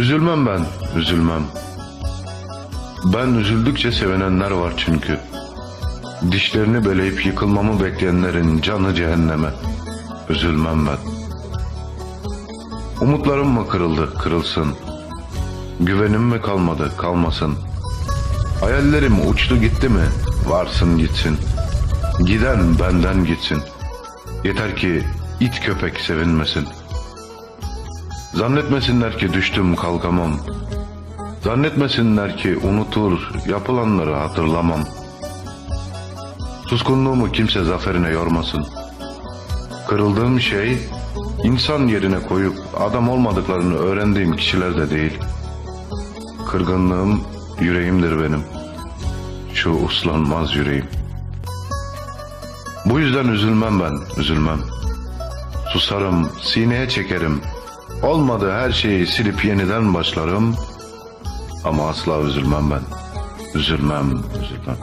Üzülmem ben, üzülmem. Ben üzüldükçe sevinenler var çünkü. Dişlerini beleyip yıkılmamı bekleyenlerin canı cehenneme. Üzülmem ben. Umutlarım mı kırıldı, kırılsın. Güvenim mi kalmadı, kalmasın. Hayallerim uçtu gitti mi, varsın gitsin. Giden benden gitsin. Yeter ki it köpek sevinmesin. Zannetmesinler ki düştüm kalkamam. Zannetmesinler ki unutur yapılanları hatırlamam. Suskunluğumu kimse zaferine yormasın. Kırıldığım şey insan yerine koyup adam olmadıklarını öğrendiğim kişiler de değil. Kırgınlığım yüreğimdir benim. Şu uslanmaz yüreğim. Bu yüzden üzülmem ben, üzülmem. Susarım, sineye çekerim. Olmadı her şeyi silip yeniden başlarım. Ama asla üzülmem ben. Üzülmem, üzülmem.